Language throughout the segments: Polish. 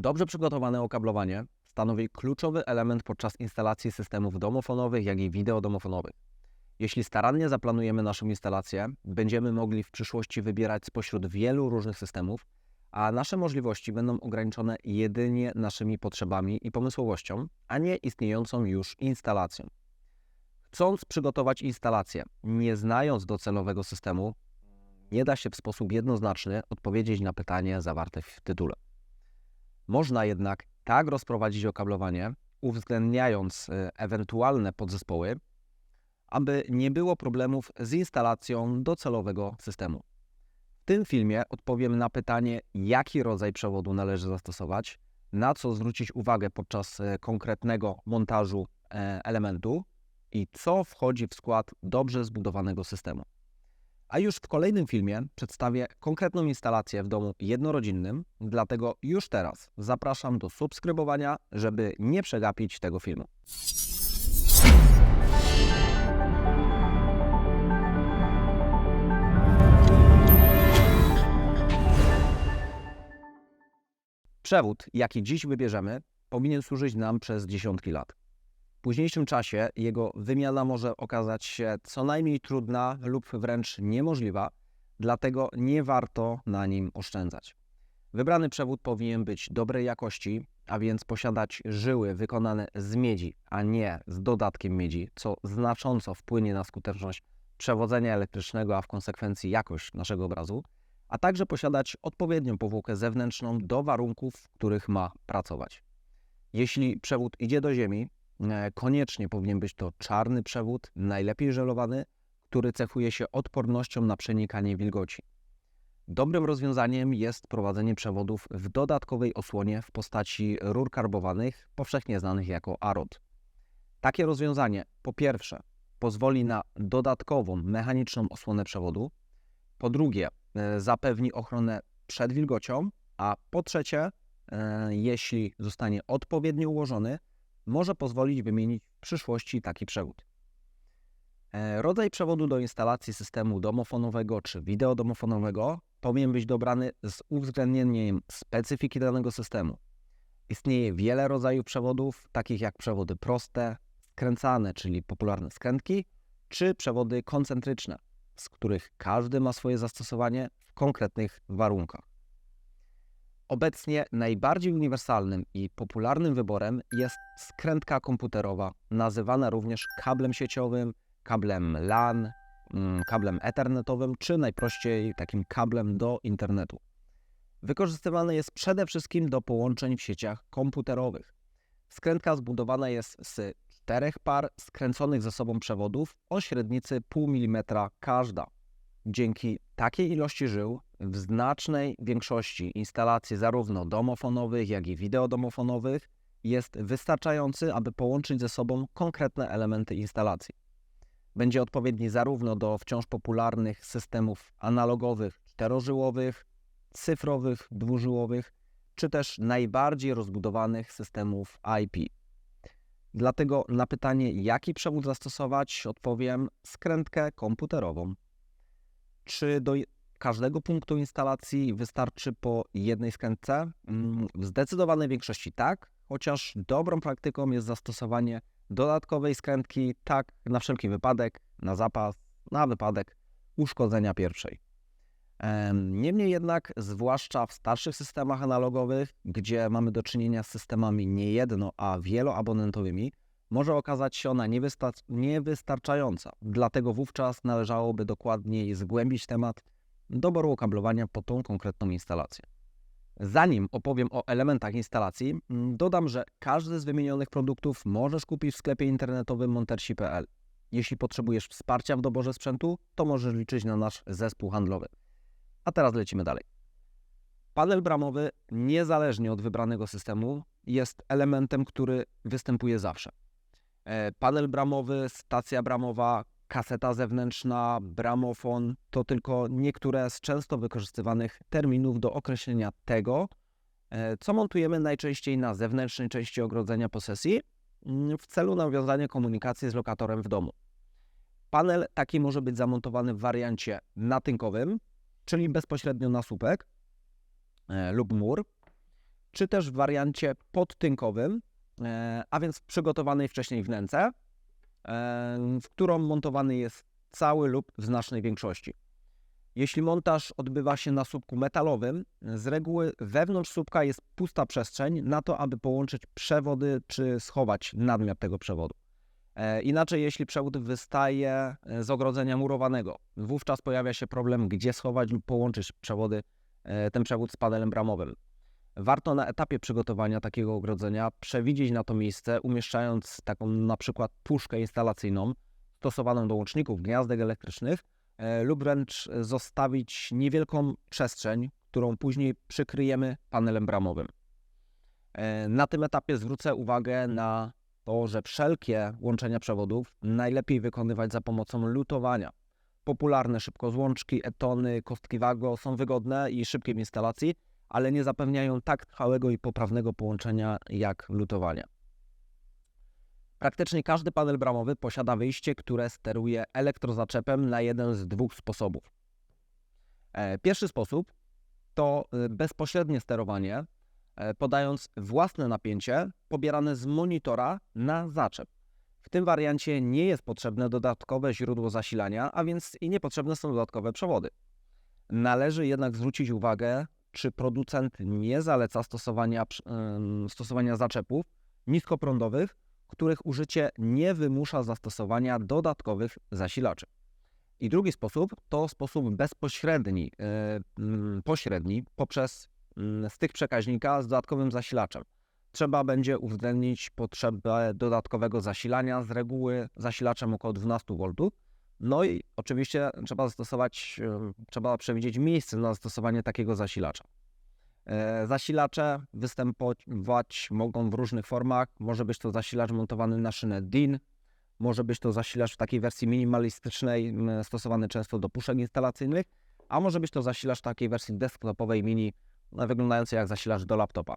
Dobrze przygotowane okablowanie stanowi kluczowy element podczas instalacji systemów domofonowych, jak i wideodomofonowych. Jeśli starannie zaplanujemy naszą instalację, będziemy mogli w przyszłości wybierać spośród wielu różnych systemów, a nasze możliwości będą ograniczone jedynie naszymi potrzebami i pomysłowością, a nie istniejącą już instalacją. Chcąc przygotować instalację, nie znając docelowego systemu, nie da się w sposób jednoznaczny odpowiedzieć na pytanie zawarte w tytule. Można jednak tak rozprowadzić okablowanie, uwzględniając y, ewentualne podzespoły, aby nie było problemów z instalacją docelowego systemu. W tym filmie odpowiem na pytanie, jaki rodzaj przewodu należy zastosować, na co zwrócić uwagę podczas y, konkretnego montażu e, elementu i co wchodzi w skład dobrze zbudowanego systemu. A już w kolejnym filmie przedstawię konkretną instalację w domu jednorodzinnym, dlatego już teraz zapraszam do subskrybowania, żeby nie przegapić tego filmu. Przewód, jaki dziś wybierzemy, powinien służyć nam przez dziesiątki lat. W późniejszym czasie jego wymiana może okazać się co najmniej trudna lub wręcz niemożliwa, dlatego nie warto na nim oszczędzać. Wybrany przewód powinien być dobrej jakości, a więc posiadać żyły wykonane z miedzi, a nie z dodatkiem miedzi, co znacząco wpłynie na skuteczność przewodzenia elektrycznego, a w konsekwencji jakość naszego obrazu, a także posiadać odpowiednią powłokę zewnętrzną do warunków, w których ma pracować. Jeśli przewód idzie do ziemi, koniecznie powinien być to czarny przewód, najlepiej żelowany, który cechuje się odpornością na przenikanie wilgoci. Dobrym rozwiązaniem jest prowadzenie przewodów w dodatkowej osłonie w postaci rur karbowanych, powszechnie znanych jako AROD. Takie rozwiązanie po pierwsze pozwoli na dodatkową mechaniczną osłonę przewodu, po drugie e, zapewni ochronę przed wilgocią, a po trzecie, e, jeśli zostanie odpowiednio ułożony, może pozwolić wymienić w przyszłości taki przewód. E, rodzaj przewodu do instalacji systemu domofonowego czy wideodomofonowego powinien być dobrany z uwzględnieniem specyfiki danego systemu. Istnieje wiele rodzajów przewodów, takich jak przewody proste, skręcane, czyli popularne skrętki, czy przewody koncentryczne, z których każdy ma swoje zastosowanie w konkretnych warunkach. Obecnie najbardziej uniwersalnym i popularnym wyborem jest skrętka komputerowa, nazywana również kablem sieciowym, kablem LAN, mm, kablem ethernetowym, czy najprościej takim kablem do internetu. Wykorzystywany jest przede wszystkim do połączeń w sieciach komputerowych. Skrętka zbudowana jest z czterech par skręconych ze sobą przewodów o średnicy pół milimetra każda. Dzięki takiej ilości żył w znacznej większości instalacji zarówno domofonowych, jak i wideodomofonowych jest wystarczający, aby połączyć ze sobą konkretne elementy instalacji. Będzie odpowiedni zarówno do wciąż popularnych systemów analogowych, czterożyłowych, cyfrowych, dwużyłowych, czy też najbardziej rozbudowanych systemów IP. Dlatego na pytanie, jaki przewód zastosować, odpowiem skrętkę komputerową. Czy do każdego punktu instalacji wystarczy po jednej skrętce? Mm, w zdecydowanej większości tak, chociaż dobrą praktyką jest zastosowanie dodatkowej skrętki, tak na wszelki wypadek, na zapas, na wypadek uszkodzenia pierwszej. Niemniej jednak, zwłaszcza w starszych systemach analogowych, gdzie mamy do czynienia z systemami nie jedno, a wieloabonentowymi, może okazać się ona niewystarczająca. Dlatego wówczas należałoby dokładniej zgłębić temat doboru okablowania pod tą konkretną instalację. Zanim opowiem o elementach instalacji, dodam, że każdy z wymienionych produktów możesz kupić w sklepie internetowym montersi.pl. Jeśli potrzebujesz wsparcia w doborze sprzętu, to możesz liczyć na nasz zespół handlowy. A teraz lecimy dalej. Panel bramowy, niezależnie od wybranego systemu, jest elementem, który występuje zawsze. E, panel bramowy, stacja bramowa, kaseta zewnętrzna, bramofon to tylko niektóre z często wykorzystywanych terminów do określenia tego, e, co montujemy najczęściej na zewnętrznej części ogrodzenia posesji mm, w celu nawiązania komunikacji z lokatorem w domu. Panel taki może być zamontowany w wariancie natynkowym, czyli bezpośrednio na słupek e, lub mur, czy też w wariancie podtynkowym, a więc przygotowanej wcześniej wnęce, e, w którą montowany jest cały lub w znacznej większości. Jeśli montaż odbywa się na słupku metalowym, z reguły wewnątrz słupka jest pusta przestrzeń na to, aby połączyć przewody czy schować nadmiar tego przewodu. E, inaczej, jeśli przewód wystaje e, z ogrodzenia murowanego, wówczas pojawia się problem, gdzie schować lub połączyć przewody, e, ten przewód z panelem bramowym. Warto na etapie przygotowania takiego ogrodzenia przewidzieć na to miejsce, umieszczając taką na przykład puszkę instalacyjną stosowaną do łączników gniazdek elektrycznych lub wręcz zostawić niewielką przestrzeń, którą później przykryjemy panelem bramowym. Na tym etapie zwrócę uwagę na to, że wszelkie łączenia przewodów najlepiej wykonywać za pomocą lutowania. Popularne szybkozłączki, etony, kostki wago są wygodne i szybkie w instalacji, ale nie zapewniają tak trwałego i poprawnego połączenia jak lutowania. Praktycznie każdy panel bramowy posiada wyjście, które steruje elektrozaczepem na jeden z dwóch sposobów. E, pierwszy sposób to y, bezpośrednie sterowanie E, podając własne napięcie pobierane z monitora na zaczep. W tym wariancie nie jest potrzebne dodatkowe źródło zasilania, a więc i niepotrzebne są dodatkowe przewody. Należy jednak zwrócić uwagę, czy producent nie zaleca stosowania, stosowania zaczepów niskoprądowych, których użycie nie wymusza zastosowania dodatkowych zasilaczy. I drugi sposób to sposób bezpośredni, yy, pośredni poprzez tych przekaźnika z dodatkowym zasilaczem. Trzeba będzie uwzględnić potrzebę dodatkowego zasilania, z reguły zasilaczem około 12 V. No i oczywiście trzeba zastosować, trzeba przewidzieć miejsce na zastosowanie takiego zasilacza. E, zasilacze występować mogą w różnych formach. Może być to zasilacz montowany na szynę DIN, może być to zasilacz w takiej wersji minimalistycznej, stosowany często do puszek instalacyjnych, a może być to zasilacz w takiej wersji desktopowej mini, wyglądający jak zasilacz do laptopa.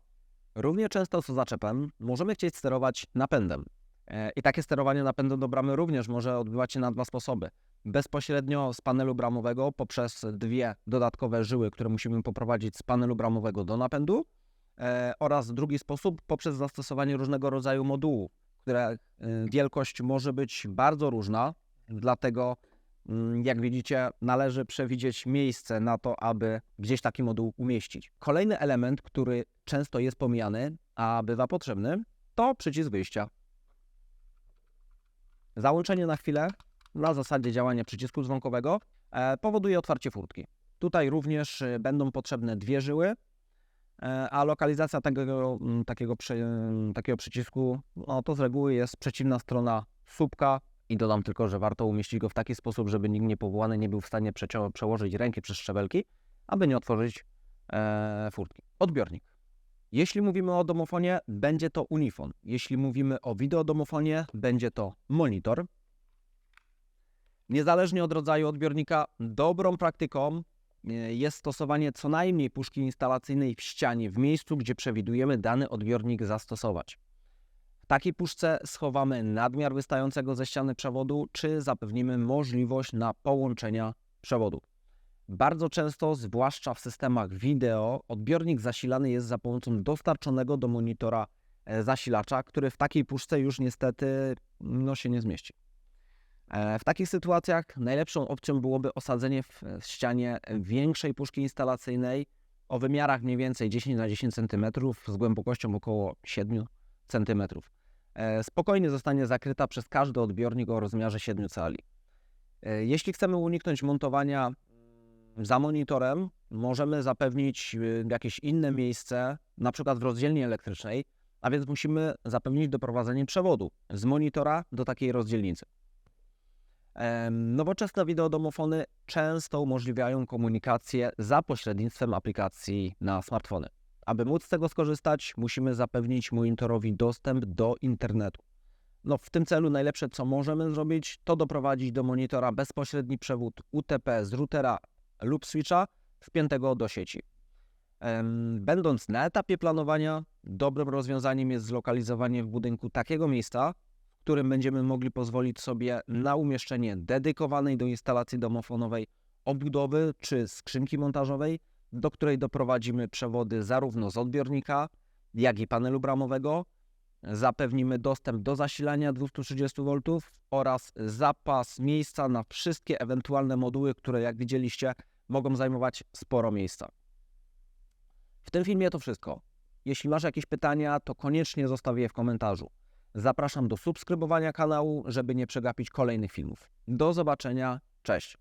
Równie często z zaczepem możemy chcieć sterować napędem. E, I takie sterowanie napędem do bramy również może odbywać się na dwa sposoby. Bezpośrednio z panelu bramowego poprzez dwie dodatkowe żyły, które musimy poprowadzić z panelu bramowego do napędu e, oraz drugi sposób poprzez zastosowanie różnego rodzaju modułów, które e, wielkość może być bardzo różna, dlatego Mm, jak widzicie, należy przewidzieć miejsce na to, aby gdzieś taki moduł umieścić. Kolejny element, który często jest pomijany, a bywa potrzebny, to przycisk wyjścia. Załączenie na chwilę na zasadzie działania przycisku dzwonkowego e, powoduje otwarcie furtki. Tutaj również e, będą potrzebne dwie żyły, e, a lokalizacja takiego, mm, takiego, takiego przycisku no, to z reguły jest przeciwna strona słupka i dodam tylko, że warto umieścić go w taki sposób, żeby nikt niepowołany nie był w stanie przełożyć ręki przez szczebelki, aby nie otworzyć e, furtki. Odbiornik. Jeśli mówimy o domofonie, będzie to unifon. Jeśli mówimy o wideodomofonie, będzie to monitor. Niezależnie od rodzaju odbiornika, dobrą praktyką e, jest stosowanie co najmniej puszki instalacyjnej w ścianie, w miejscu, gdzie przewidujemy dany odbiornik zastosować. W takiej puszce schowamy nadmiar wystającego ze ściany przewodu, czy zapewnimy możliwość na połączenia przewodu. Bardzo często, zwłaszcza w systemach wideo, odbiornik zasilany jest za pomocą dostarczonego do monitora e, zasilacza, który w takiej puszce już niestety no, się nie zmieści. E, w takich sytuacjach najlepszą opcją byłoby osadzenie w ścianie większej puszki instalacyjnej o wymiarach mniej więcej 10 na 10 cm z głębokością około 7 cm. E, spokojnie zostanie zakryta przez każdy odbiornik o rozmiarze 7 cali. E, jeśli chcemy uniknąć montowania za monitorem, możemy zapewnić e, jakieś inne miejsce, na przykład w rozdzielni elektrycznej, a więc musimy zapewnić doprowadzenie przewodu z monitora do takiej rozdzielnicy. Nowoczesne wideodomofony często umożliwiają komunikację za pośrednictwem aplikacji na smartfony. Aby móc z tego skorzystać, musimy zapewnić monitorowi dostęp do internetu. No, w tym celu najlepsze, co możemy zrobić, to doprowadzić do monitora bezpośredni przewód UTP z routera lub switcha wpiętego do sieci. Będąc na etapie planowania, dobrym rozwiązaniem jest zlokalizowanie w budynku takiego miejsca, w którym będziemy mogli pozwolić sobie na umieszczenie dedykowanej do instalacji domofonowej obudowy czy skrzynki montażowej, do której doprowadzimy przewody zarówno z odbiornika, jak i panelu bramowego. Zapewnimy dostęp do zasilania 230V oraz zapas miejsca na wszystkie ewentualne moduły, które jak widzieliście mogą zajmować sporo miejsca. W tym filmie to wszystko. Jeśli masz jakieś pytania, to koniecznie zostaw je w komentarzu. Zapraszam do subskrybowania kanału, żeby nie przegapić kolejnych filmów. Do zobaczenia, cześć!